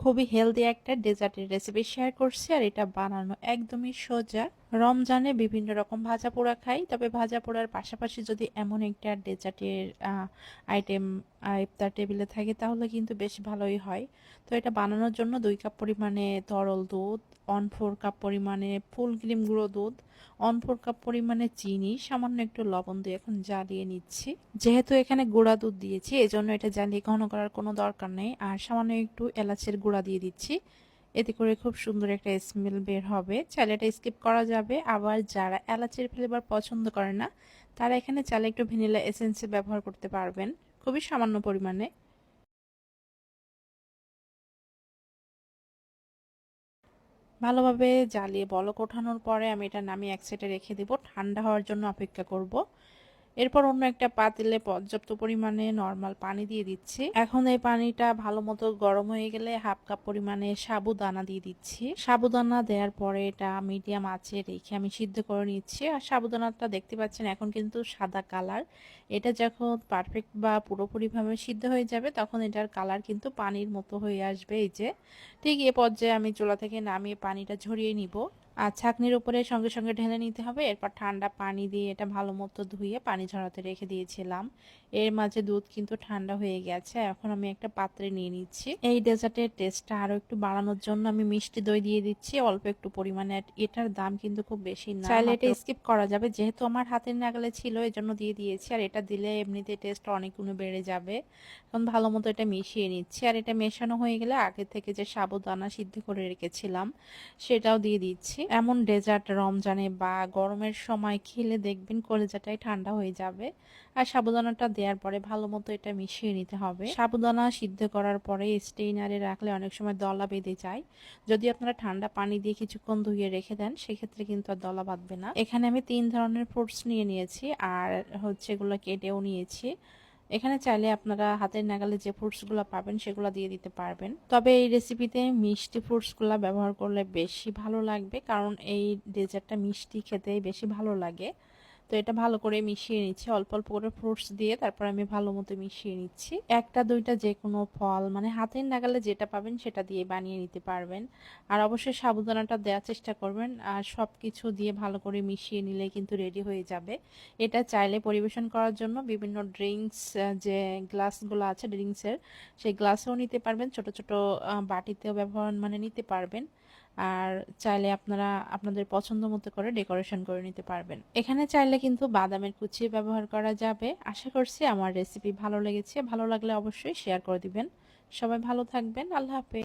খুবই হেলদি একটা ডেজার্টের recipe share করছি আর এটা বানানো একদমই সোজা। রমজানে বিভিন্ন রকম ভাজা পোড়া খাই, তবে ভাজা পোড়ার পাশাপাশি যদি এমন একটা ডেজার্টের আইটেম ইফতার টেবিলে থাকে, তাহলে কিন্তু বেশ ভালোই হয়। তো এটা বানানোর জন্য দুই কাপ পরিমাণে তরল দুধ ওয়ান ফোর কাপ পরিমাণে ফুল ক্রিম গুঁড়ো দুধ ওয়ান ফোর কাপ পরিমাণে চিনি, সামান্য একটু লবণ দিয়ে এখন জ্বালিয়ে নিচ্ছি। যেহেতু এখানে গুঁড়া দুধ দিয়েছি, এজন্য এটা জ্বালিয়ে ঘন করার কোনো দরকার নেই। আর সামান্য একটু এলাচের গুঁড়া দিয়ে দিচ্ছি। এতে করে খুব সুন্দর একটা স্মেল বের হবে। চাইলে এটা স্কিপ করা যাবে। আবার যারা এলাচের ফ্লেভার পছন্দ করে না, তারা এখানে চাইলে একটু ভ্যানিলা এসেন্স ব্যবহার করতে পারবেন। খুবই সামান্য পরিমাণে। ভালোভাবে জ্বালিয়ে বলক ওঠানোর পরে আমি এটা নামিয়ে এক সাইডে রেখে দিব। ঠান্ডা হওয়ার জন্য অপেক্ষা করব। এরপর অন্য একটা পাতিলে পর্যাপ্ত পরিমাণে নর্মাল পানি দিয়ে দিচ্ছি। এখন এই পানিটা ভালো মতো গরম হয়ে গেলে হাফ কাপ পরিমাণে সাবুদানা দিয়ে দিচ্ছি। সাবুদানা দেওয়ার পরে এটা মিডিয়াম আছে রেখে আমি সিদ্ধ করে নিচ্ছি। আর সাবুদানাটা দেখতে পাচ্ছেন এখন কিন্তু সাদা কালার এটা যখন পারফেক্ট বা পুরোপুরিভাবে সিদ্ধ হয়ে যাবে, তখন এটার কালার কিন্তু পানির মতো হয়ে আসবে। এই যে, ঠিক এ পর্যায়ে আমি চুলা থেকে নামিয়ে পানিটা ঝরিয়ে নিব। আর ছাকনির উপরে সঙ্গে সঙ্গে ঢেলে নিতে হবে। এরপর ঠান্ডা পানি দিয়ে এটা ভালো মতো ধুয়ে পানি ঝরাতে রেখে দিয়েছিলাম। এর মাঝে দুধ কিন্তু ঠান্ডা হয়ে গেছে। এখন আমি একটা পাত্রে নিয়ে নিচ্ছি। এই ডেজার্টের টেস্টটা আরও একটু বাড়ানোর জন্য আমি মিষ্টি দই দিয়ে দিচ্ছি। অল্প একটু পরিমাণে। এটার দাম কিন্তু খুব বেশি না। চাইলে এটা স্কিপ করা যাবে। যেহেতু আমার হাতের নাগালে ছিল এই জন্য দিয়ে দিয়েছি। আর এটা দিলে এমনিতে টেস্ট অনেক গুণে বেড়ে যাবে। এখন ভালো মতো এটা মিশিয়ে নিচ্ছি। আর এটা মেশানো হয়ে গেলে আগে থেকে যে সাবুদানা সিদ্ধ করে রেখেছিলাম সেটাও দিয়ে দিচ্ছি এমন ডেজার্ট রমজানে বা গরমের সময় খেলে দেখবেন কলেজাটাই ঠান্ডা হয়ে যাবে। আর সাবুদানাটা দেওয়ার পরে ভালো মতো এটা মিশিয়ে নিতে হবে। সাবুদানা সিদ্ধ করার পরে স্টেইনারে রাখলে অনেক সময় দলা বেঁধে যায়। যদি আপনারা ঠান্ডা পানি দিয়ে কিছুক্ষণ ধুয়ে রেখে দেন, সেক্ষেত্রে কিন্তু আর দলা বাঁধবে না। এখানে আমি তিন ধরনের ফ্রুটস নিয়ে নিয়েছি। আর হচ্ছে এগুলো কেটেও নিয়েছি। এখানে চাইলে আপনারা হাতের নাগালে যে ফ্রুটসগুলো পাবেন সেগুলো দিয়ে দিতে পারবেন। তবে এই রেসিপিতে মিষ্টি ফ্রুটসগুলো ব্যবহার করলে বেশি ভালো লাগবে, কারণ এই ডেজার্টটা মিষ্টি খেতে বেশি ভালো লাগে। তো এটা ভালো করে মিশিয়ে নিচ্ছি। অল্প অল্প করে ফ্রুটস দিয়ে তারপর আমি ভালো মতো মিশিয়ে নিচ্ছি। একটা, দুইটা যে কোনো ফল মানে হাতের নাগালে যেটা পাবেন সেটা দিয়ে বানিয়ে নিতে পারবেন। আর অবশ্যই সাবুদানাটা দেওয়ার চেষ্টা করবেন। আর সব কিছু দিয়ে ভালো করে মিশিয়ে নিলে কিন্তু রেডি হয়ে যাবে। এটা চাইলে পরিবেশন করার জন্য বিভিন্ন ড্রিঙ্কস যে গ্লাসগুলো আছে ড্রিঙ্কসের, সেই গ্লাসেও নিতে পারবেন। ছোট ছোট বাটিতেও ব্যবহার মানে নিতে পারবেন। আর চাইলে আপনারা আপনাদের পছন্দ মতো করে ডেকোরেশন করে নিতে পারবেন। এখানে চাইলে কিন্তু বাদামের কুচি ব্যবহার করা যাবে। আশা করছি আমার রেসিপি ভালো লেগেছে। ভালো লাগলে অবশ্যই শেয়ার করে দিবেন। সবাই ভালো থাকবেন। আল্লাহ হাফেজ।